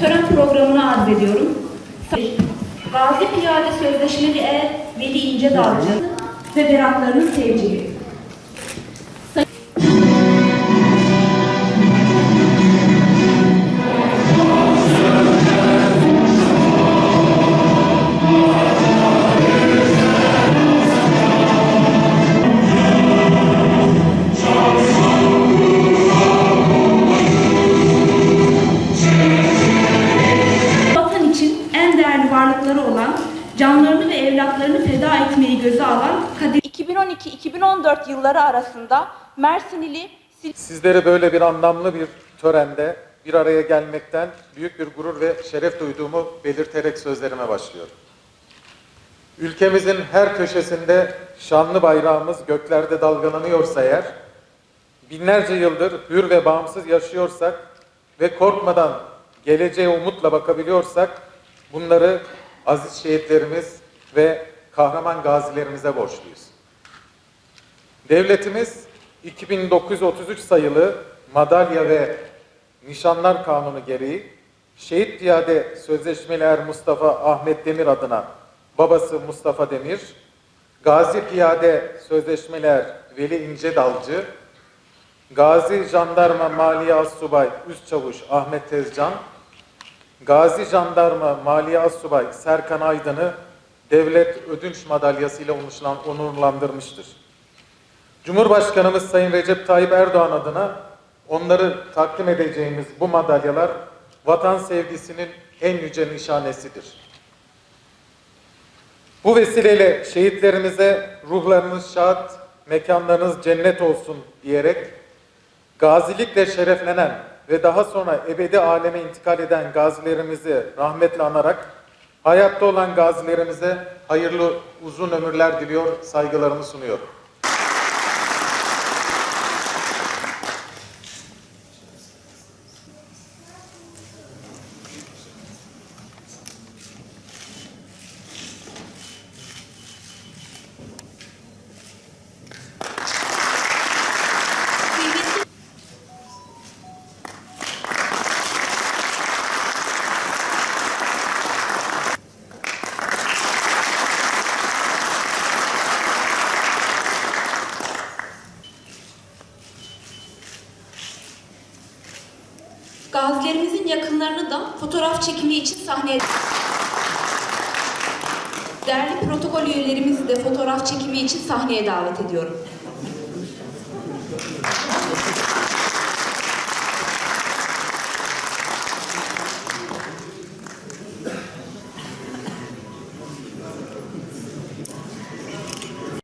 Tören programını arz ediyorum. Gazi Piyade Sözleşmeli Er Veli İnce Dalcı ve beratlarının tevcili. Canlarını ve evlatlarını feda etmeyi göze alan Kadir 2012-2014 yılları arasında Mersinili Sizleri böyle bir anlamlı bir törende bir araya gelmekten büyük bir gurur ve şeref duyduğumu belirterek sözlerime başlıyorum. Ülkemizin her köşesinde şanlı bayrağımız göklerde dalgalanıyorsa eğer, binlerce yıldır hür ve bağımsız yaşıyorsak ve korkmadan geleceğe umutla bakabiliyorsak, bunları aziz şehitlerimiz ve kahraman gazilerimize borçluyuz. Devletimiz 2933 sayılı madalya ve nişanlar kanunu gereği Şehit Piyade Sözleşmeli Er Mustafa Ahmet Demir adına babası Mustafa Demir, Gazi Piyade Sözleşmeli Er Veli İnce Dalcı, Gazi Jandarma Maliye Assubay Üst Çavuş Ahmet Tezcan, Gazi Jandarma Maliye Assubay Serkan Aydın'ı devlet ödünç madalyasıyla onurlandırmıştır. Cumhurbaşkanımız Sayın Recep Tayyip Erdoğan adına onları takdim edeceğimiz bu madalyalar vatan sevgisinin en yüce nişanesidir. Bu vesileyle şehitlerimize ruhlarınız şad, mekanlarınız cennet olsun diyerek gazilikle şereflenen ve daha sonra ebedi aleme intikal eden gazilerimizi rahmetle anarak hayatta olan gazilerimize hayırlı uzun ömürler diliyor, saygılarımı sunuyorum. Gazilerimizin yakınlarını da fotoğraf çekimi için sahneye Değerli protokol üyelerimizi de fotoğraf çekimi için sahneye davet ediyorum.